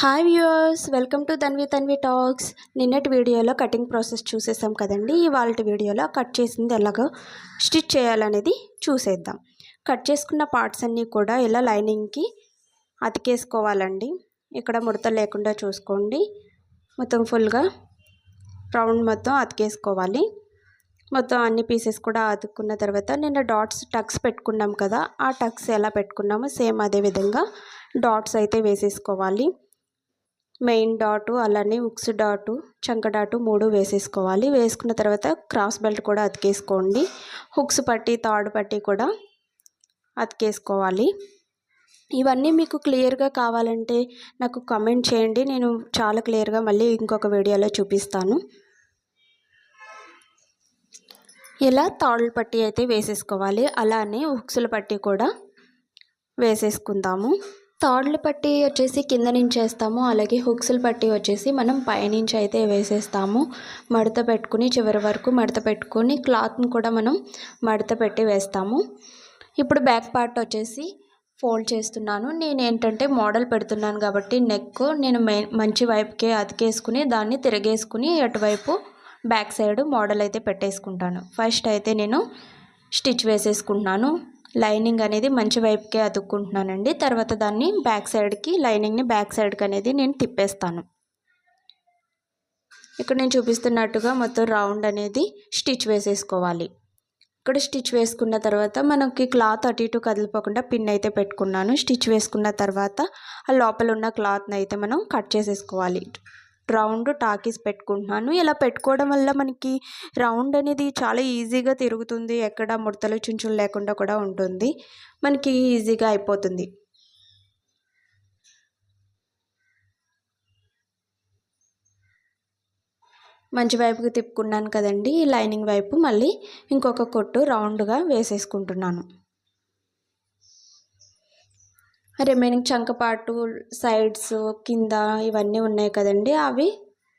Hi viewers welcome to Tanvi Tanvi talks నిన్నటి వీడియోలో cutting process చూసేసాం కదండి. ఇవాళ వీడియోలో కట్ చేసింది ఎలాగో స్టిచ్ చేయాలనేది చూసేద్దాం. కట్ చేసుకున్న పార్ట్స్ అన్నీ కూడా ఇలా లైనింగ్కి అతికేసుకోవాలండి. ఇక్కడ ముడత లేకుండా చూసుకోండి. మొత్తం ఫుల్గా రౌండ్ మొత్తం అతికేసుకోవాలి. మొత్తం అన్ని పీసెస్ కూడా అతుక్కున్న తర్వాత నిన్న డాట్స్ టక్స్ పెట్టుకున్నాం కదా ఆ టక్స్ ఎలా పెట్టుకున్నామో సేమ్ అదే విధంగా డాట్స్ అయితే వేసేసుకోవాలి. మెయిన్ డాటు అలానే ఉక్స్ డాటు చంక డాటు మూడు వేసేసుకోవాలి. వేసుకున్న తర్వాత క్రాస్ బెల్ట్ కూడా అతికేసుకోండి. హుక్స్ పట్టి తాడు పట్టి కూడా అతికేసుకోవాలి. ఇవన్నీ మీకు క్లియర్గా కావాలంటే నాకు కమెంట్ చేయండి. నేను చాలా క్లియర్గా మళ్ళీ ఇంకొక వీడియోలో చూపిస్తాను. ఇలా తాళ్ళు పట్టి అయితే వేసేసుకోవాలి. అలానే హుక్స్ల పట్టి కూడా వేసేసుకుందాము. తాళ్ళు పట్టి వచ్చేసి కింద నుంచి వేస్తాము. అలాగే హుక్స్లు పట్టి వచ్చేసి మనం పైనుంచి అయితే వేసేస్తాము. మడత పెట్టుకుని చివరి వరకు మడత పెట్టుకుని క్లాత్ని కూడా మనం మడత పెట్టి వేస్తాము. ఇప్పుడు బ్యాక్ పార్ట్ వచ్చేసి ఫోల్డ్ చేస్తున్నాను. నేను ఏంటంటే మోడల్ పెడుతున్నాను కాబట్టి నెక్ నేను మంచి వైపుకే అతికేసుకుని దాన్ని తిరగేసుకుని అటువైపు బ్యాక్ సైడ్ మోడల్ అయితే పెట్టేసుకుంటాను. ఫస్ట్ అయితే నేను స్టిచ్ వేసేసుకుంటున్నాను. లైనింగ్ అనేది మంచి వైపుకే అతుక్కుంటున్నానండి. తర్వాత దాన్ని బ్యాక్ సైడ్కి లైనింగ్ని బ్యాక్ సైడ్కి అనేది నేను తిప్పేస్తాను. ఇక్కడ నేను చూపిస్తున్నట్టుగా మొత్తం రౌండ్ అనేది స్టిచ్ వేసేసుకోవాలి. ఇక్కడ స్టిచ్ వేసుకున్న తర్వాత మనకి క్లాత్ అటు ఇటు కదిలిపోకుండా పిన్ అయితే పెట్టుకున్నాను. స్టిచ్ వేసుకున్న తర్వాత ఆ లోపల ఉన్న క్లాత్ని అయితే మనం కట్ చేసేసుకోవాలి. రౌండ్ టాకీస్ పెట్టుకుంటున్నాను. ఇలా పెట్టుకోవడం వల్ల మనకి రౌండ్ అనేది చాలా ఈజీగా తిరుగుతుంది. ఎక్కడ ముడతలు చుంచులు లేకుండా కూడా ఉంటుంది. మనకి ఈజీగా అయిపోతుంది. మంచి వైపుకి తిప్పుకున్నాను కదండి. లైనింగ్ వైపు మళ్ళీ ఇంకొక కొట్టు రౌండ్గా వేసేసుకుంటున్నాను. రిమైనింగ్ చంకపాటు సైడ్స్ కింద ఇవన్నీ ఉన్నాయి కదండి. అవి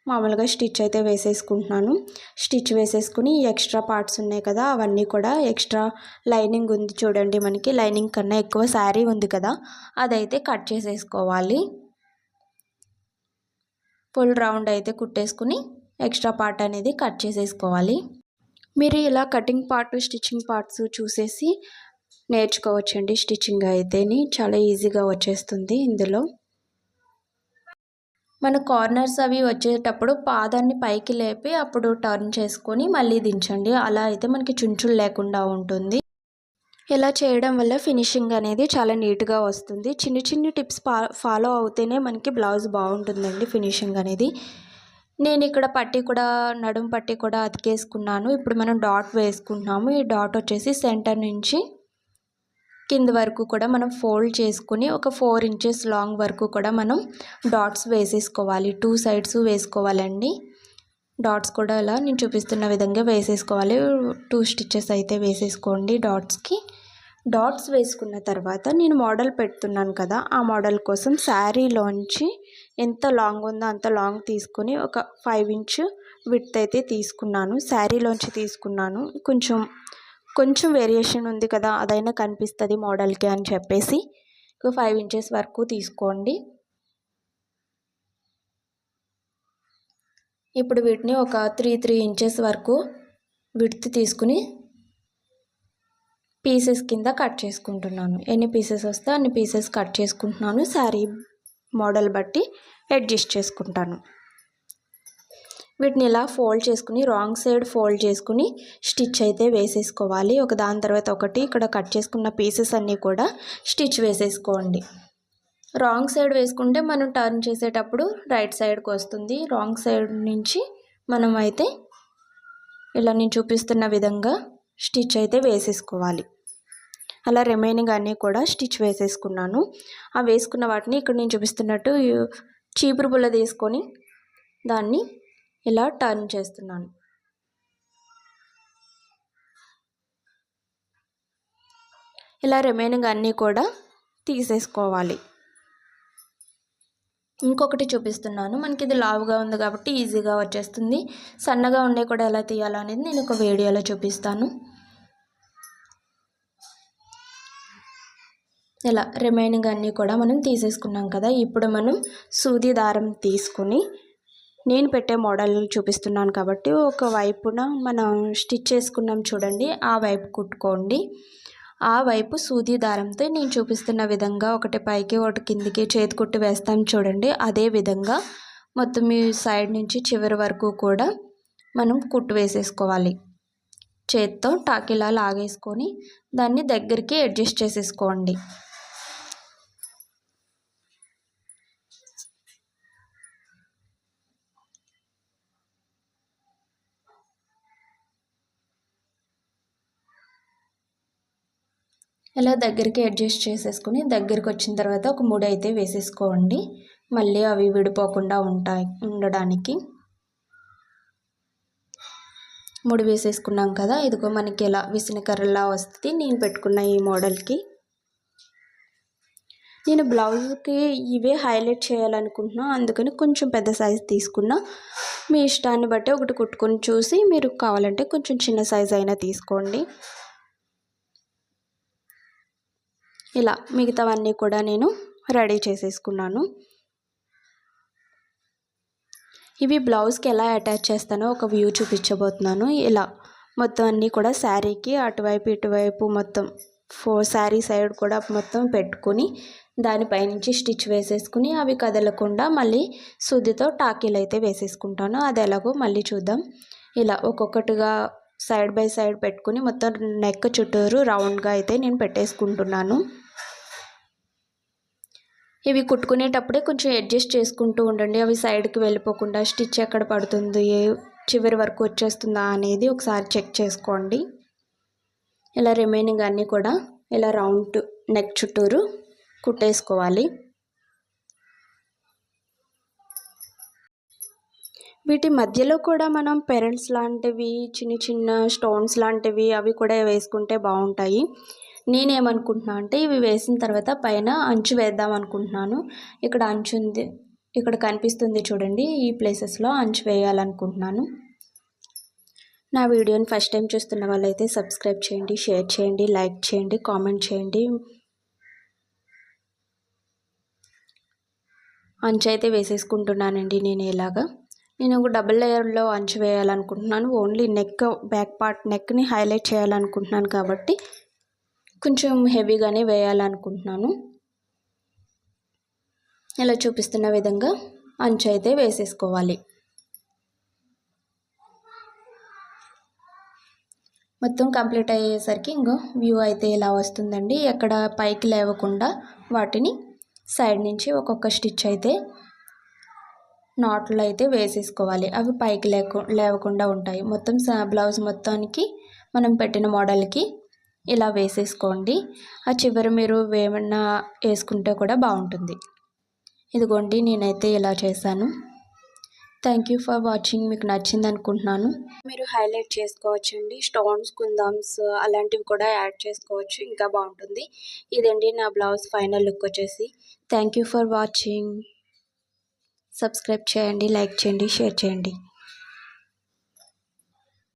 మామూలుగా స్టిచ్ అయితే వేసేసుకుంటున్నాను. స్టిచ్ వేసేసుకుని ఎక్స్ట్రా పార్ట్స్ ఉన్నాయి కదా అవన్నీ కూడా ఎక్స్ట్రా లైనింగ్ ఉంది చూడండి మనకి. లైనింగ్ కన్నా ఎక్కువ శారీ ఉంది కదా అదైతే కట్ చేసేసుకోవాలి. ఫుల్ రౌండ్ అయితే కుట్టేసుకుని ఎక్స్ట్రా పార్ట్ అనేది కట్ చేసేసుకోవాలి. మీరు ఇలా కటింగ్ పార్ట్ స్టిచ్చింగ్ పార్ట్స్ చూసేసి నేర్చుకోవచ్చండి. స్టిచ్చింగ్ అయితేని చాలా ఈజీగా వచ్చేస్తుంది ఇందులో. మన కార్నర్స్ అవి వచ్చేటప్పుడు పాదాన్ని పైకి లేపి అప్పుడు టర్న్ చేసుకొని మళ్ళీ దించండి. అలా అయితే మనకి చుంచులు లేకుండా ఉంటుంది. ఇలా చేయడం వల్ల ఫినిషింగ్ అనేది చాలా నీట్గా వస్తుంది. చిన్న చిన్న టిప్స్ ఫాలో అవుతేనే మనకి బ్లౌజ్ బాగుంటుందండి ఫినిషింగ్ అనేది. నేను ఇక్కడ పట్టి కూడా నడుము పట్టి కూడా అతికేసుకున్నాను. ఇప్పుడు మనం డాట్ వేసుకుంటున్నాము. ఈ డాట్ వచ్చేసి సెంటర్ నుంచి కింద వరకు కూడా మనం ఫోల్డ్ చేసుకుని ఒక ఫోర్ ఇంచెస్ లాంగ్ వరకు కూడా మనం డాట్స్ వేసేసుకోవాలి. టూ సైడ్స్ వేసుకోవాలండి. డాట్స్ కూడా ఇలా నేను చూపిస్తున్న విధంగా వేసేసుకోవాలి. టూ స్టిచ్చెస్ అయితే వేసేసుకోండి డాట్స్కి డాట్స్ వేసుకున్న తర్వాత నేను మోడల్ పెడుతున్నాను కదా ఆ మోడల్ కోసం శారీలోంచి ఎంత లాంగ్ ఉందో అంత లాంగ్ తీసుకుని ఒక ఫైవ్ ఇంచ్ విత్ అయితే తీసుకున్నాను. శారీలోంచి తీసుకున్నాను. కొంచెం కొంచెం వేరియేషన్ ఉంది కదా అదైనా కనిపిస్తుంది మోడల్కి అని చెప్పేసి. ఒక ఫైవ్ ఇంచెస్ వరకు తీసుకోండి. ఇప్పుడు వీటిని ఒక త్రీ త్రీ ఇంచెస్ వరకు విడ్త్ తీసుకుని పీసెస్ కింద కట్ చేసుకుంటున్నాను. ఎన్ని పీసెస్ వస్తే అన్ని పీసెస్ కట్ చేసుకుంటున్నాను. శారీ మోడల్ బట్టి అడ్జస్ట్ చేసుకుంటాను. వీటిని ఇలా ఫోల్డ్ చేసుకుని రాంగ్ సైడ్ ఫోల్డ్ చేసుకుని స్టిచ్ అయితే వేసేసుకోవాలి. ఒక దాని తర్వాత ఒకటి ఇక్కడ కట్ చేసుకున్న పీసెస్ అన్నీ కూడా స్టిచ్ వేసేసుకోండి. రాంగ్ సైడ్ వేసుకుంటే మనం టర్న్ చేసేటప్పుడు రైట్ సైడ్కి వస్తుంది. రాంగ్ సైడ్ నుంచి మనం అయితే ఇలా నేను చూపిస్తున్న విధంగా స్టిచ్ అయితే వేసేసుకోవాలి. అలా రిమైనింగ్ అన్నీ కూడా స్టిచ్ వేసేసుకున్నాను. ఆ వేసుకున్న వాటిని ఇక్కడ నేను చూపిస్తున్నట్టు చీపురు బుల్ల తీసుకొని దాన్ని ఇలా టర్న్ చేస్తున్నాను. ఇలా రిమైనింగ్ అన్నీ కూడా తీసేసుకోవాలి. ఇంకొకటి చూపిస్తున్నాను. మనకి ఇది లావుగా ఉంది కాబట్టి ఈజీగా వచ్చేస్తుంది. సన్నగా ఉండే కూడా ఎలా తీయాలనేది నేను ఒక వీడియోలో చూపిస్తాను. ఇలా రిమైనింగ్ అన్నీ కూడా మనం తీసేసుకున్నాం కదా. ఇప్పుడు మనం సూది దారం తీసుకుని నేను పెట్టే మోడల్ చూపిస్తున్నాను కాబట్టి ఒక వైపున మనం స్టిచ్ చేసుకున్నాం చూడండి ఆ వైపు కుట్టుకోండి. ఆ వైపు సూది దారంతో నేను చూపిస్తున్న విధంగా ఒకటి పైకి ఒకటి కిందికి చేతి కుట్టు వేస్తాం చూడండి. అదే విధంగా మొత్తం మీ సైడ్ నుంచి చివరి వరకు కూడా మనం కుట్టు వేసేసుకోవాలి. చేత్తో టాకిలా లాగేసుకొని దాన్ని దగ్గరికి అడ్జస్ట్ చేసేసుకోండి. ఇలా దగ్గరికి అడ్జస్ట్ చేసేసుకుని దగ్గరికి వచ్చిన తర్వాత ఒక మూడు అయితే వేసేసుకోండి. మళ్ళీ అవి విడిపోకుండా ఉంటాయి ఉండడానికి. ముడి వేసేసుకున్నాం కదా ఇదిగో మనకి ఇలా విసినకర్రలా వస్తుంది. నేను పెట్టుకున్న ఈ మోడల్కి. నేను బ్లౌజ్కి ఇవే హైలైట్ చేయాలనుకుంటున్నా అందుకని కొంచెం పెద్ద సైజ్ తీసుకున్నా. మీ ఇష్టాన్ని బట్టి ఒకటి కుట్టుకొని చూసి మీరు కావాలంటే కొంచెం చిన్న సైజ్ అయినా తీసుకోండి. ఇలా మిగతావన్నీ కూడా నేను రెడీ చేసేసుకున్నాను. ఇవి బ్లౌజ్కి ఎలా అటాచ్ చేస్తానో ఒక వ్యూ చూపించబోతున్నాను. ఇలా మొత్తం అన్నీ కూడా శారీకి అటువైపు ఇటువైపు మొత్తం ఫోర్ శారీ సైడ్ కూడా మొత్తం పెట్టుకుని దానిపైనుంచి స్టిచ్ వేసేసుకుని అవి కదలకుండా మళ్ళీ సుద్దితో టాకీలు అయితే వేసేసుకుంటాను. అది ఎలాగో మళ్ళీ చూద్దాం. ఇలా ఒక్కొక్కటిగా సైడ్ బై సైడ్ పెట్టుకుని మొత్తం నెక్ చుట్టూరు రౌండ్గా అయితే నేను పెట్టేసుకుంటున్నాను. ఇవి కుట్టుకునేటప్పుడే కొంచెం అడ్జస్ట్ చేసుకుంటూ ఉండండి. అవి సైడ్కి వెళ్ళిపోకుండా స్టిచ్ ఎక్కడ పడుతుంది చివరి వరకు వచ్చేస్తుందా అనేది ఒకసారి చెక్ చేసుకోండి. ఇలా రిమైనింగ్ అన్నీ కూడా ఇలా రౌండ్ నెక్ చుట్టూరు కుట్టేసుకోవాలి. వీటి మధ్యలో కూడా మనం పెరల్స్ లాంటివి చిన్న చిన్న స్టోన్స్ లాంటివి అవి కూడా వేసుకుంటే బాగుంటాయి. నేనేమనుకుంటున్నా అంటే ఇవి వేసిన తర్వాత పైన అంచు వేద్దాం అనుకుంటున్నాను ఇక్కడ అంచు ఉంది. ఇక్కడ కనిపిస్తుంది చూడండి ఈ ప్లేసెస్లో అంచు వేయాలనుకుంటున్నాను. నా వీడియోని ఫస్ట్ టైం చూస్తున్న వాళ్ళైతే సబ్స్క్రైబ్ చేయండి షేర్ చేయండి లైక్ చేయండి కామెంట్ చేయండి. అంచు అయితే వేసేసుకుంటున్నానండి నేను ఇలాగా. నేను ఒక డబుల్ లేయర్లో అంచు వేయాలనుకుంటున్నాను. ఓన్లీ నెక్ బ్యాక్ పార్ట్ నెక్ని హైలైట్ చేయాలనుకుంటున్నాను కాబట్టి కొంచెం హెవీగానే వేయాలనుకుంటున్నాను. ఇలా చూపిస్తున్న విధంగా అంచు అయితే వేసేసుకోవాలి. మొత్తం కంప్లీట్ అయ్యేసరికి ఇంకో వ్యూ అయితే ఇలా వస్తుందండి. ఎక్కడ పైకి లేవకుండా వాటిని సైడ్ నుంచి ఒక్కొక్క స్టిచ్ అయితే నాట్లు అయితే వేసేసుకోవాలి. అవి పైకి లేకు లేవకుండా ఉంటాయి. మొత్తం బ్లౌజ్ మొత్తానికి మనం పెట్టిన మోడల్కి ఇలా వేసేసుకోండి. ఆ చివరి మీరు ఏమన్నా వేసుకుంటే కూడా బాగుంటుంది. ఇదిగోండి నేనైతే ఇలా చేశాను. థ్యాంక్ యూ ఫర్ వాచింగ్ మీకు నచ్చింది అనుకుంటున్నాను. మీరు హైలైట్ చేసుకోవచ్చండి. స్టోన్స్ కుందమ్స్ అలాంటివి కూడా యాడ్ చేసుకోవచ్చు. ఇంకా బాగుంటుంది. ఇదండి నా బ్లౌజ్ ఫైనల్ లుక్ వచ్చేసి. Thank you for watching subscribe చేయండి లైక్ చేయండి షేర్ చేయండి.